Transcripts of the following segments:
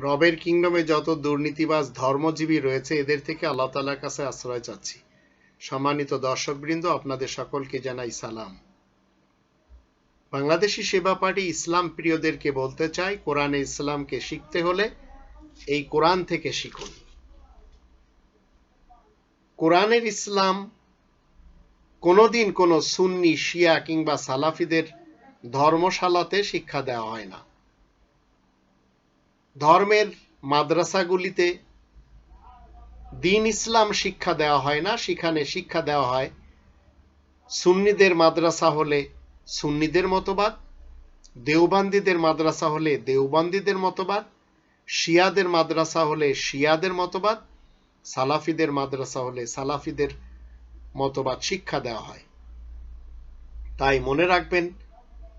রবের কিংডমে যত দুর্নীতিবাজ, ধর্মজীবী রয়েছে, এদের থেকে আল্লাহ তালার কাছে আশ্রয় চাচ্ছি। সম্মানিত দর্শকবৃন্দ, আপনাদের সকলকে জানাই সালাম। বাংলাদেশি সেবা পার্টি ইসলাম প্রিয়দেরকে বলতে চাই, কোরআনে ইসলামকে শিখতে হলে এই কোরআন থেকে শিখুন। কোরআনের ইসলাম কোনোদিন কোনো সুন্নি, শিয়া কিংবা সালাফিদের ধর্মশালাতে শিক্ষা দেওয়া হয় না। ধর্মের মাদ্রাসাগুলিতে দিন ইসলাম শিক্ষা দেওয়া হয় না। সেখানে শিক্ষা দেওয়া হয়, সুন্নিদের মাদ্রাসা হলে সুন্নিদের মতবাদ, দেওবান্দিদের মাদ্রাসা হলে দেওবান্দিদের মতবাদ, শিয়াদের মাদ্রাসা হলে শিয়াদের মতবাদ, সালাফিদের মাদ্রাসা হলে সালাফিদের মতবাদ শিক্ষা দেওয়া হয়। তাই মনে রাখবেন,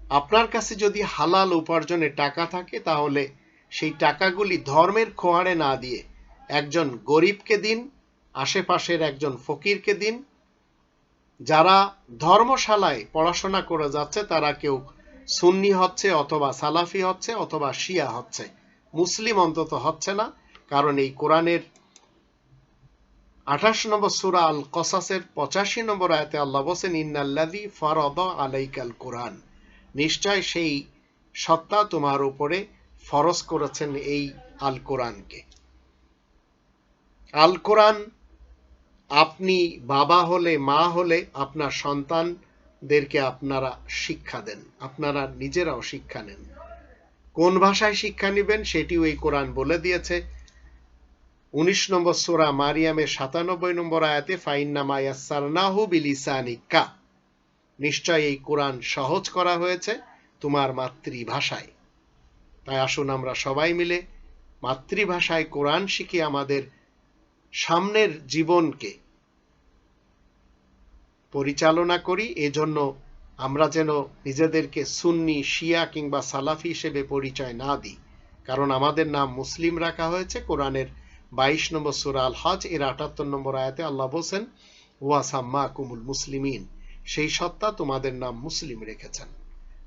আপনার কাছে যদি হালাল উপার্জনের টাকা থাকে তাহলে সেই টাকাগুলি ধর্মের খোয়াড়ে না দিয়ে একজন গরিবকে দিন, আশেপাশের একজন ফকিরকে দিন। যারা ধর্মশালায় পড়াশোনা করে যাচ্ছে, তারা কেউ সুন্নি হচ্ছে অথবা সালাফি হচ্ছে অথবা শিয়া হচ্ছে। মুসলিম অন্তত হচ্ছে না, কারণ এই কোরআনের আঠাশ নম্বর সুরা আল কসাসের পঁচাশি নম্বর আয়তে আল্লাহ বসেন ইন্নাল্লাদি ফরদ আলাইকাল কোরআন। নিশ্চয় সেই সত্তা তোমার উপরে ফরজ করেছেন এই আল কোরআনকে আল কোরআন আপনি বাবা হলে, মা হলে আপনার সন্তানদেরকে আপনারা শিক্ষা দেন, আপনারা নিজেরাও শিক্ষা নেন। কোন ভাষায় শিক্ষা নেবেন সেটিও এই কোরআন বলে দিয়েছে। উনিশ নম্বর সোরা মারিয়ামের সাতানব্বই নম্বর আয়াতে ফাইন্না মায়াসারনাহু বিলিসানিকা। নিশ্চয় এই কোরআন সহজ করা হয়েছে তোমার মাতৃভাষায়। তাই আসুন আমরা সবাই মিলে মাতৃভাষায় কোরআন শিখে আমাদের সামনের জীবনকে পরিচালনা করি। এজন্য আমরা যেন নিজেদেরকে সুন্নি, শিয়া কিংবা সালাফি হিসেবে পরিচয় না দিই। কারণ আমাদের নাম মুসলিম রাখা হয়েছে। কোরআনের বাইশ নম্বর সুরা আল হজ এর আটাত্তর নম্বর আয়াতে আল্লাহ বলছেন ওয়াসাম্মা কুমুল মুসলিমিন সেই সত্তা তোমাদের নাম মুসলিম রেখেছেন।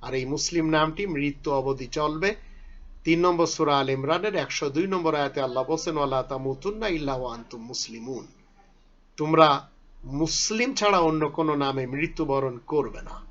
আর এই মুসলিম নামটি মৃত্যু অবধি চলবে। তিন নম্বর সুরা আল ইমরানের একশো দুই নম্বর আয়াতে আল্লাহ বলছেন আল্লাহ তামুতুন্না ইল্লা আন্তুম মুসলিমুন। তোমরা মুসলিম ছাড়া অন্য কোনো নামে মৃত্যুবরণ করবে না।